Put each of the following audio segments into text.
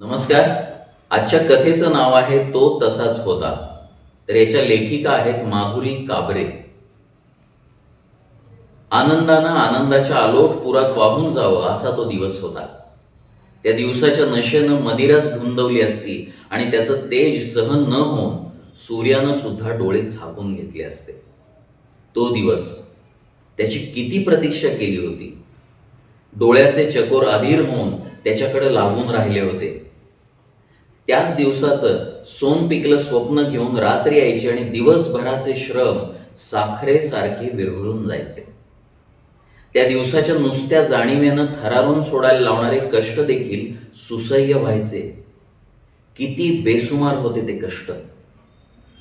नमस्कार. आजच्या कथेचं नाव आहे तो तसाच होता. तर याच्या लेखिका आहेत माधुरी काबरे. आनंदानं आनंदाच्या आलोट पुरात वाहून जावं असा तो दिवस होता. त्या दिवसाच्या नशेनं मदिराच धुंदवली असती आणि त्याचं तेज सहन न होऊन सूर्यानं सुद्धा डोळे झाकून घेतले असते. तो दिवस त्याची किती प्रतीक्षा केली होती? डोळ्याचे चकोर अधीर होऊन त्याच्याकडे लागून राहिले होते. त्याच दिवसाचं सोन पिकलं स्वप्न घेऊन रात्र यायची आणि दिवसभराचे श्रम साखरेसारखे विरघळून जायचे. त्या दिवसाच्या नुसत्या जाणीवेनं थरारून सोडायला लावणारे कष्ट देखील सुसह्य व्हायचे. किती बेसुमार होते ते कष्ट.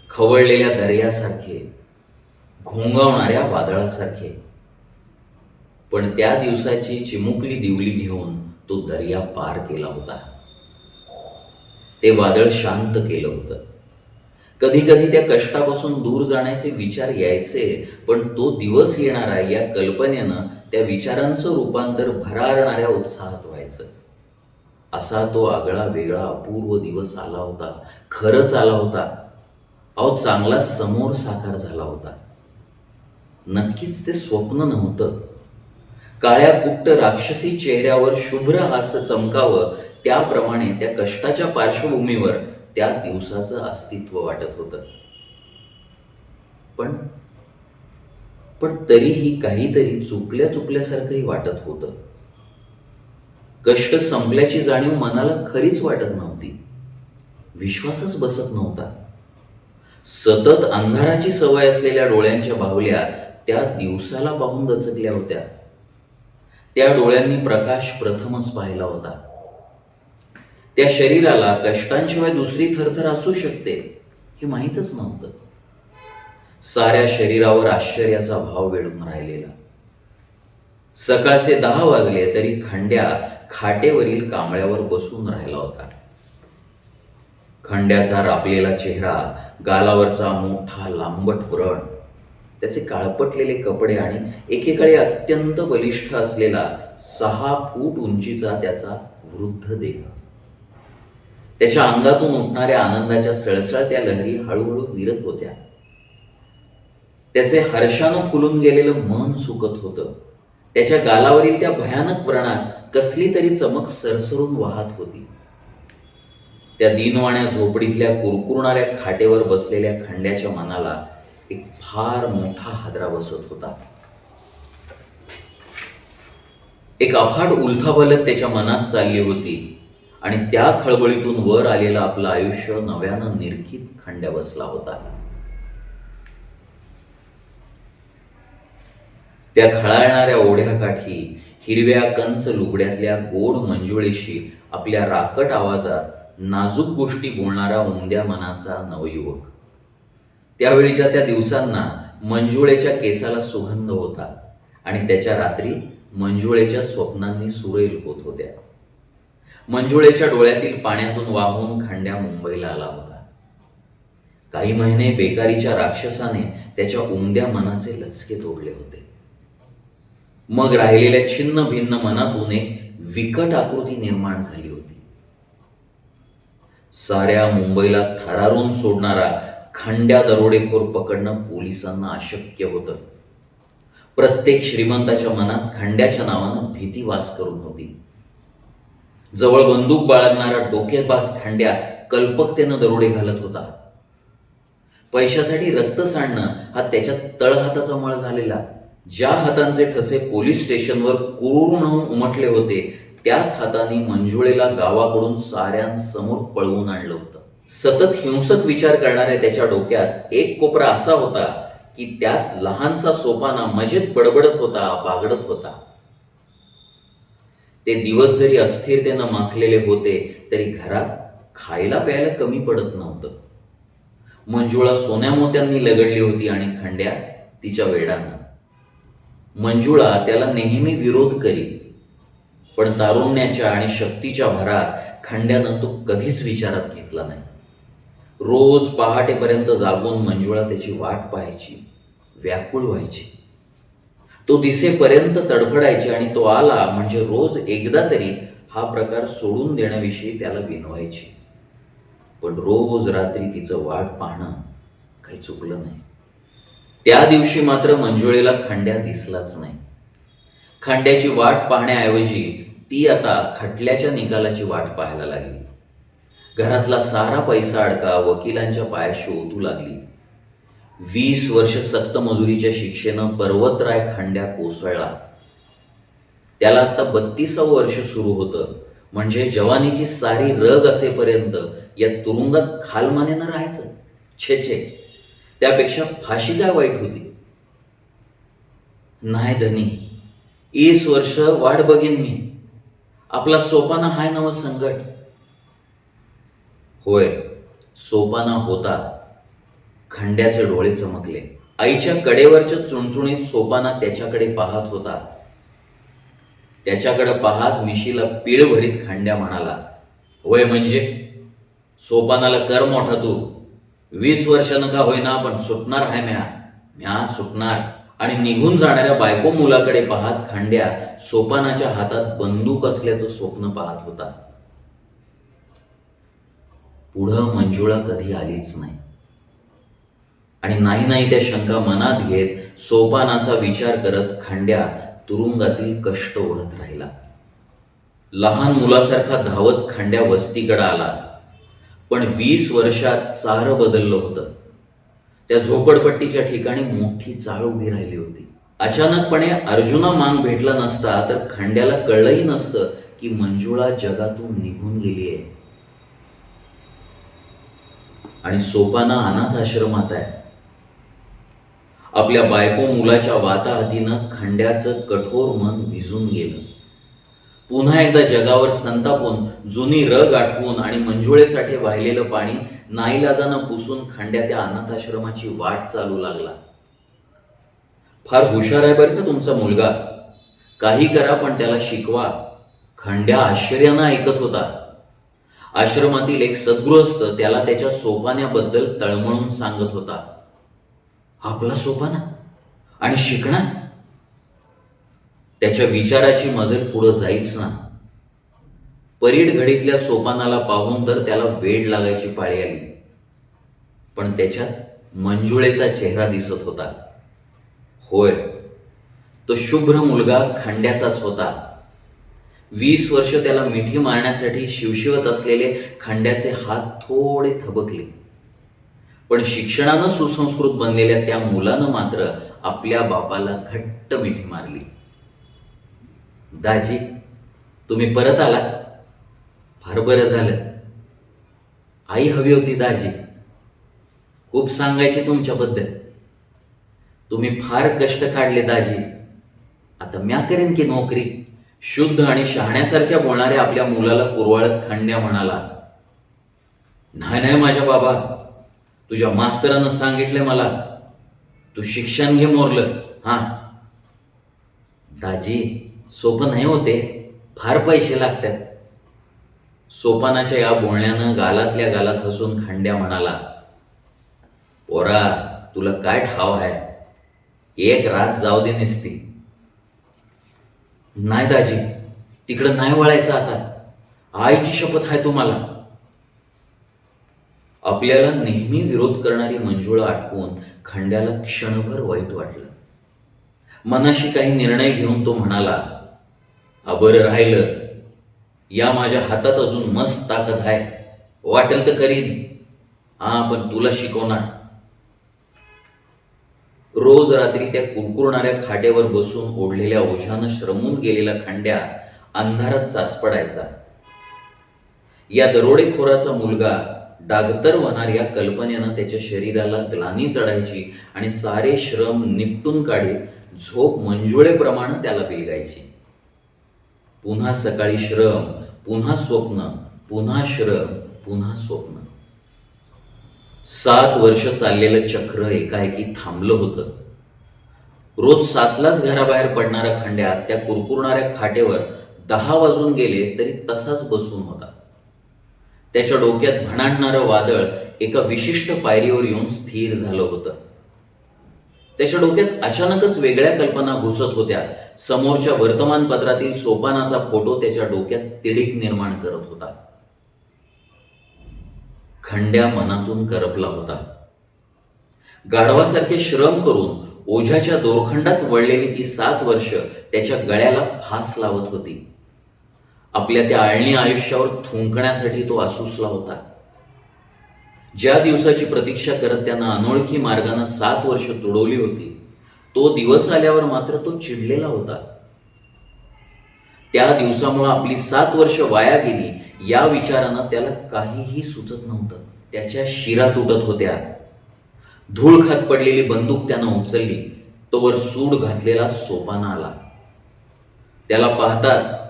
खवळलेल्या दर्यासारखे घोंगावणाऱ्या वादळासारखे. पण त्या दिवसाची चिमुकली दिवली घेऊन तो दर्या पार केला होता. ते वादळ शांत केलं होतं. कधी कधी त्या कष्टापासून दूर जाण्याचे विचार यायचे पण तो दिवस येणारा या कल्पनेनं त्या विचारांचं रूपांतर भरारणाऱ्या उत्साहात व्हायचं. असा तो आगळा वेगळा अपूर्व दिवस आला होता. खरंच आला होता. अहो चांगला समोर साकार झाला होता. नक्कीच ते स्वप्न नव्हतं. काळ्या कुट्ट राक्षसी चेहऱ्यावर शुभ्र हास्य चमकावं त्याप्रमाणे त्या कष्टाच्या पार्श्वभूमीवर त्या दिवसाचं अस्तित्व वाटत होतं. पण पण तरीही काहीतरी चुकल्या चुकल्यासारखंही वाटत होतं. कष्ट संपल्याची जाणीव मनाला खरीच वाटत नव्हती. विश्वासच बसत नव्हता. सतत अंधाराची सवय असलेल्या डोळ्यांच्या बाहुल्या त्या दिवसाला पाहून दचकल्या होत्या. त्या डोळ्यांनी प्रकाश प्रथमच पाहिला होता. त्या शरीराला कष्टांशिवाय दुसरी थरथर असू शकते हे माहीतच नव्हतं. साऱ्या शरीरावर आश्चर्याचा भाव वेळून राहिलेला. सकाळचे दहा वाजले तरी खंड्या खाटेवरील कांबळ्यावर बसून राहिला होता. खंड्याचा रापलेला चेहरा गालावरचा मोठा लांबट व्रण त्याचे काळपटलेले कपडे आणि एकेकाळी अत्यंत बलिष्ठ असलेला सहा फूट उंचीचा त्याचा वृद्ध देह. त्याच्या अंगातून उठणाऱ्या आनंदाच्या सळसळत्या लहरी हळूहळू विरत होत्या. त्याचे हर्षानं फुलून गेलेलं मन सुकत होतं. त्याच्या गालावरील त्या भयानक व्रणात कसली तरी चमक सरसरून वाहत होती. त्या दिनवाण्या झोपडीतल्या कुरकुरणाऱ्या खाटेवर बसलेल्या खंड्याच्या मनाला एक फार मोठा हादरा बसत होता. एक अफाट उलथापालत त्याच्या मनात चालली होती. आणि त्या खळबळीतून वर आलेलं आपलं आयुष्य नव्यानं निरखित खंड्या बसला होता. त्या खळाळणाऱ्या ओढ्याकाठी हिरव्या कंच लुगड्यातल्या गोड मंजुळेशी आपल्या राकट आवाजात नाजूक गोष्टी बोलणारा उमद्या मनाचा नवयुवक. त्यावेळीच्या त्या दिवसांना मंजुळेच्या केसाला सुगंध होता आणि त्याच्या रात्री मंजुळेच्या स्वप्नांनी सुरेल होत होत्या. मंजुळेच्या डोळ्यातील पाण्यातून वाहून खंड्या मुंबईला आला होता. काही महिने बेकारीच्या राक्षसाने त्याच्या उमद्या मनाचे लचके तोडले होते. मग राहिलेल्या छिन्न भिन्न मनातून एक विकट आकृती निर्माण झाली होती. साऱ्या मुंबईला थरारून सोडणारा खंड्या दरोडेखोर पकडणं पोलिसांना अशक्य होतं. प्रत्येक श्रीमंताच्या मनात खंड्याच्या नावानं भीती वास करून होती. जवळ बंदूक बाळगणारा डोकेबाज खांड्या कल्पकतेनं दरोडे घालत होता. पैशासाठी रक्त सांडणं हा त्याच्या तळहाताचा मळ झालेला. ज्या हातांचे ठसे पोलीस स्टेशनवर कुरून उमटले होते त्याच हाताने मंजुळेला गावाकडून साऱ्यांसमोर पळवून आणलं होतं. सतत हिंसक विचार करणाऱ्या त्याच्या डोक्यात एक कोपरा असा होता की त्यात लहानसा सोपाना मजेत बडबडत होता बागडत होता. ते दिवस जरी अस्थिरतेनं माखलेले होते तरी घरात खायला प्यायला कमी पडत नव्हतं. मंजुळा सोन्या मोत्यांनी लगडली होती आणि खंड्या तिच्या वेडानं. मंजुळा त्याला नेहमी विरोध करी पण तारुण्याच्या आणि शक्तीच्या भरात खंड्यानं तो कधीच विचारात घेतला नाही. रोज पहाटेपर्यंत जागून मंजुळा त्याची वाट पाहायची व्याकुळ व्हायची. तो दिसेपर्यंत तडफडायची आणि तो आला म्हणजे रोज एकदा तरी हा प्रकार सोडून देण्याविषयी त्याला विनवायची पण रोज रात्री तिचं वाट पाहणं काही चुकलं नाही. त्या दिवशी मात्र मंजुळेला खांड्या दिसलाच नाही. खांड्याची वाट पाहण्याऐवजी ती आता खटल्याच्या निकालाची वाट पाहायला लागली. घरातला सारा पैसा अडका वकिलांच्या पायाशी ओतू लागली. वीस वर्ष सक्तमजुरीच्या शिक्षेनं पर्वतराय खंड्या कोसळला. त्याला आता बत्तीसावं वर्ष सुरू होतं. म्हणजे जवानीची सारी रग असेपर्यंत या तुरुंगात खालमानेनं राहायचं. छे छे. त्यापेक्षा फाशी काय वाईट होती? नाही धनी. ईस वर्ष वाट बघीन मी. आपला सोपाना हाय नव संकट. होय सोपाना होता. खंड्याचे डोळे चमकले. आईच्या कडेवरच्या चुणचुणीत सोपाना त्याच्याकडे पाहत होता. त्याच्याकडे पाहत मिशीला पीळ भरीत खंड्या म्हणाला होय म्हणजे? सोपानाला कर मोठा तू. वीस वर्षानं का होईना पण सुटणार हाय म्या. म्या सुटणार. आणि निघून जाणाऱ्या बायको मुलाकडे पाहत खांड्या सोपानाच्या हातात बंदूक असल्याचं स्वप्न पाहत होता. पुढं मंजुळा कधी आलीच नाही. आणि नाही नाही त्या शंका मनात घेत सोपानाचा विचार करत खांड्या तुरुंगातील कष्ट ओढत राहिला. लहान मुलासारखा धावत खांड्या वस्तीकडे आला. पण वीस वर्षात सारं बदललं होतं. त्या झोपडपट्टीच्या ठिकाणी मोठी चाळ उभी राहिली होती. अचानकपणे अर्जुना मांग भेटला नसता तर खांड्याला कळलंही नसतं की मंजुळा जगातून निघून गेली आहे आणि सोपाना अनाथ आश्रमात आहे. आपल्या बायको मुलाच्या वाताहतीनं खंड्याचं कठोर मन भिजून गेलं. पुन्हा एकदा जगावर संतापून जुनी रग आठवून आणि मंजुळेसाठी वाहिलेलं पाणी नाईलाजानं पुसून खंड्या त्या अनाथाश्रमाची वाट चालू लागला. फार हुशार आहे बरं का तुमचा मुलगा. काही करा पण त्याला शिकवा. खंड्या आश्चर्यानं ऐकत होता. आश्रमातील एक सद्गृहस्थ त्याला त्याच्या सोपान्याबद्दल तळमळून सांगत होता. आपला सोपाना आणि शिकणार? त्याच्या विचाराची मजल पुढं जाईच ना. परीड घडीतल्या सोपानाला पाहून तर त्याला वेळ लागायची पाळी आली. पण त्याच्यात मंजुळेचा चेहरा दिसत होता. होय तो शुभ्र मुलगा खंड्याचाच होता. वीस वर्ष त्याला मिठी मारण्यासाठी शिवशिवत असलेले खंड्याचे हात थोडे थबकले. पण शिक्षणानं सुसंस्कृत बनलेल्या त्या मुलानं मात्र आपल्या बापाला घट्ट मिठी मारली. दाजी तुम्ही परत आलात? फार बरं झालं. आई हवी होती दाजी. खूप सांगायचे तुमच्याबद्दल. तुम्ही फार कष्ट काढले दाजी. आता म्या करेन की नोकरी? शुद्ध आणि शहाण्यासारख्या बोलणाऱ्या आपल्या मुलाला कुरवाळत खंड्या म्हणाला नाही नाही माझ्या बाबा तुझ्या मास्तरानं सांगितलं मला. तू शिक्षण घे मोरलं. हां. दाजी सोपं नाही होते फार पैसे लागतात. सोपानाच्या या बोलण्यानं गालातल्या गालात हसून खांड्या म्हणाला पोरा तुला काय ठाव आहे? एक रात जाऊ दे नसती. नाही दाजी तिकडं नाही वळायचं आता. आईची शपथ आहे तुम्हाला. आपल्याला नेहमी विरोध करणारी मंजुळा आठवून खंड्याला क्षणभर वाईट वाटलं. मनाशी काही निर्णय घेऊन तो म्हणाला अबर राहिलं. या माझ्या हातात अजून मस्त ताकद आहे. वाटेल तर करीन. हा पण तुला शिकवणार. रोज रात्री त्या कुरकुरणाऱ्या खाटेवर बसून ओढलेल्या ओझ्यानं श्रमून गेलेला खंड्या अंधारात चाचपडायचा. या दरोडेखोराचा मुलगा डागतर होणार या कल्पनेनं त्याच्या शरीराला ग्लानी चढायची आणि सारे श्रम निपटून काढीत झोप मंजुळेप्रमाणे त्याला बिलगायची. पुन्हा सकाळी श्रम पुन्हा स्वप्न पुन्हा श्रम पुन्हा स्वप्न. सात वर्ष चाललेलं चक्र एकाएकी थांबलं होतं. रोज सातलाच घराबाहेर पडणाऱ्या खांड्यात त्या कुरकुरणाऱ्या खाटेवर दहा वाजून गेले तरी तसाच बसून होता. त्याच्या डोक्यात भणाणणारं वादळ एका विशिष्ट पायरीवर येऊन स्थिर झालं होतं. त्याच्या डोक्यात अचानकच वेगळ्या कल्पना घुसत होत्या. समोरच्या वर्तमानपत्रातील सोपानाचा फोटो त्याच्या डोक्यात तिडीक निर्माण करत होता. खंड्या मनातून करपला होता. गाढवासारखे श्रम करून ओझ्याच्या दोरखंडात वळलेली ती सात वर्ष त्याच्या गळ्याला फास लावत होती. आपल्या त्या आळणी आयुष्यावर थुंकण्यासाठी तो आसूसला होता. ज्या दिवसाची प्रतीक्षा करत त्यांना अनोळखी मार्गानं सात वर्ष तुडवली होती तो दिवस आल्यावर मात्र तो चिडलेला होता. त्या दिवसामुळे आपली सात वर्ष वाया गेली या विचारानं त्याला काहीही सुचत नव्हतं. त्याच्या शिरा तुटत होत्या. धूळ खात पडलेली बंदूक त्यानं उचलली. तोवर सूड घातलेला सोपाना आला. त्याला पाहताच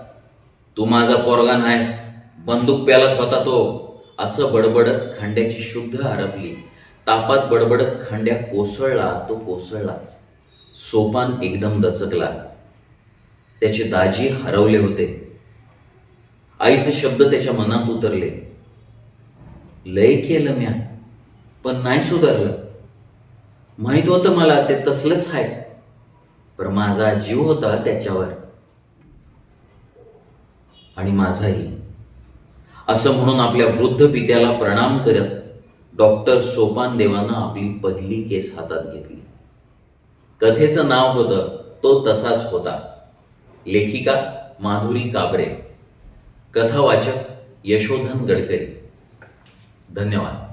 तू माझा पोरगा नाहीस बंदूक प्यालत होता तो. असं बडबडत खांड्याची शुद्ध हरपली. तापात बडबडत खांड्या कोसळला तो कोसळलाच. सोपान एकदम दचकला. त्याचे दाजी हरवले होते. आईचे शब्द त्याच्या मनात उतरले. लय केलं म्या पण नाही सुधारलं. माहीत होतं मला ते तसलंच आहे पण माझा जीव होता त्याच्यावर. आणि माझाही. असं म्हणून आपल्या वृद्ध पित्याला प्रणाम करत डॉक्टर सोपान देवानं आपली पहिली केस हातात घेतली. कथेचं नाव होतं तो तसाच होता. लेखिका माधुरी काबरे. कथावाचक यशोधन गडकरी. धन्यवाद.